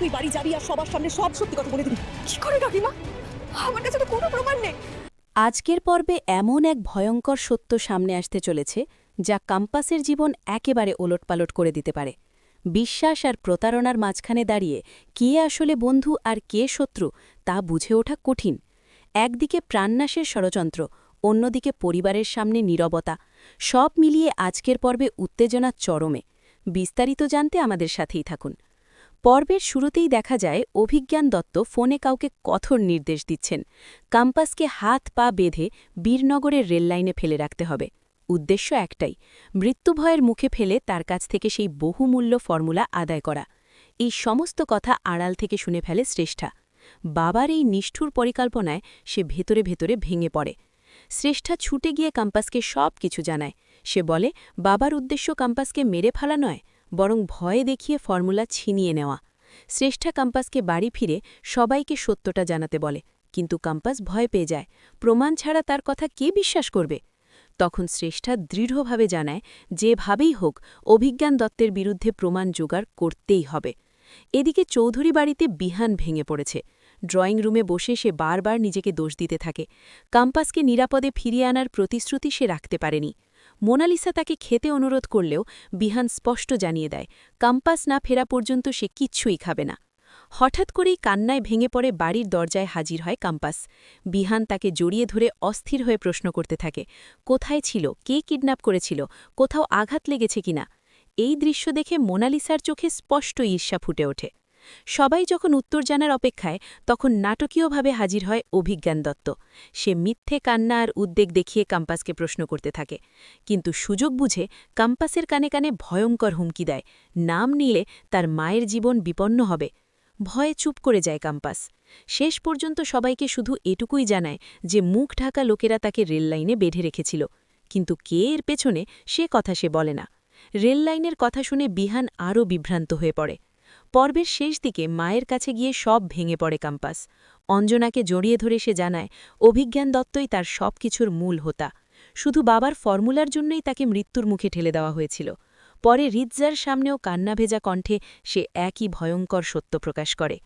তুই বাড়ি যাবি আর সবার সামনে সব সত্যি কথা বলে দিবি। কি করে কাকিমা আমার কাছে তো কোনো প্রমাণ নেই। আজকের পর্বে এমন এক ভয়ঙ্কর সত্য সামনে আসতে চলেছে, যা কাম্পাসের জীবন একেবারে ওলটপালট করে দিতে পারে। বিশ্বাস আর প্রতারণার মাঝখানে দাঁড়িয়ে কে আসলে বন্ধু আর কে শত্রু, তা বুঝে ওঠা কঠিন। একদিকে প্রাণনাশের ষড়যন্ত্র, অন্যদিকে পরিবারের সামনে নীরবতা, সব মিলিয়ে আজকের পর্বে উত্তেজনা চরমে। বিস্তারিত জানতে আমাদের সাথেই থাকুন। পর্বের শুরুতেই দেখা যায়, অভিজ্ঞান দত্ত ফোনে কাউকে কঠোর নির্দেশ দিচ্ছেন। কাম্পাসকে হাত পা বেঁধে বীরনগরের রেললাইনে ফেলে রাখতে হবে। উদ্দেশ্য একটাই মৃত্যুভয়ের মুখে ফেলে তার কাছ থেকে সেই বহুমূল্য ফর্মুলা আদায় করা। এই সমস্ত কথা আড়াল থেকে শুনে ফেলে শ্রেষ্ঠা। বাবার এই নিষ্ঠুর পরিকল্পনায় সে ভেতরে ভেতরে ভেঙে পড়ে। শ্রেষ্ঠা ছুটে গিয়ে কাম্পাসকে সব কিছু জানায়। সে বলে, বাবার উদ্দেশ্য কাম্পাসকে মেরে ফেলা নয় বরং ভয়ে দেখিয়ে ফর্মুলা ছিনিয়ে নেওয়া। শ্রেষ্ঠা কাম্পাসকে বাড়ি ফিরে সবাইকে সত্যটা জানাতে বলে, কিন্তু কাম্পাস ভয় পেয়ে যায়। প্রমাণ ছাড়া তার কথা কে বিশ্বাস করবে? তখন শ্রেষ্ঠা দৃঢ়ভাবে জানায়, যেভাবেই হোক, অভিজ্ঞান দত্তের বিরুদ্ধে প্রমাণ জোগাড় করতেই হবে। এদিকে চৌধুরী বাড়িতে বিহান ভেঙে পড়েছে। ড্রয়িং রুমে বসে সে বারবার নিজেকে দোষ দিতে থাকে। কাম্পাসকে নিরাপদে ফিরিয়ে আনার প্রতিশ্রুতি সে রাখতে পারেনি। মোনালিসা তাকে খেতে অনুরোধ করলেও বিহান স্পষ্ট জানিয়ে দেয়, কাম্পাস না ফেরা পর্যন্ত সে কিচ্ছুই খাবে না। হঠাৎ করেই কান্নায় ভেঙে পড়ে বাড়ির দরজায় হাজির হয় কাম্পাস। বিহান তাকে জড়িয়ে ধরে অস্থির হয়ে প্রশ্ন করতে থাকে, কোথায় ছিল? কে কিডন্যাপ করেছিল? কোথাও আঘাত লেগেছে কিনা? এই দৃশ্য দেখে মোনালিসার চোখে স্পষ্ট ঈর্ষা ফুটে ওঠে। সবাই যখন উত্তর জানার অপেক্ষায়, তখন নাটকীয়ভাবে হাজির হয় অভিজ্ঞান দত্ত। সে মিথ্যে কান্না আর উদ্বেগ দেখিয়ে কাম্পাসকে প্রশ্ন করতে থাকে। কিন্তু সুযোগ বুঝে কাম্পাসের কানে কানে ভয়ঙ্কর হুমকি দেয়। নাম নিলে তার মায়ের জীবন বিপন্ন হবে। ভয়ে চুপ করে যায় কাম্পাস। শেষ পর্যন্ত সবাইকে শুধু এটুকুই জানায় যে মুখ ঢাকা লোকেরা তাকে রেললাইনে বেঁধে রেখেছিল। কিন্তু কে এর পেছনে সে কথা সে বলে না। রেললাইনের কথা শুনে বিহান আরও বিভ্রান্ত হয়ে পড়ে। পর্বের শেষ দিকে মায়ের কাছে গিয়ে সব ভেঙে পড়ে কাম্পাস। অঞ্জনাকে জড়িয়ে ধরে সে জানায়, অভিজ্ঞান দত্তই তার সব কিছুর মূল হোতা। শুধু বাবার ফর্মুলার জন্যই তাকে মৃত্যুর মুখে ঠেলে দেওয়া হয়েছিল। পরে রিজ্জার সামনেও কান্না ভেজা কণ্ঠে সে একই ভয়ঙ্কর সত্য প্রকাশ করে।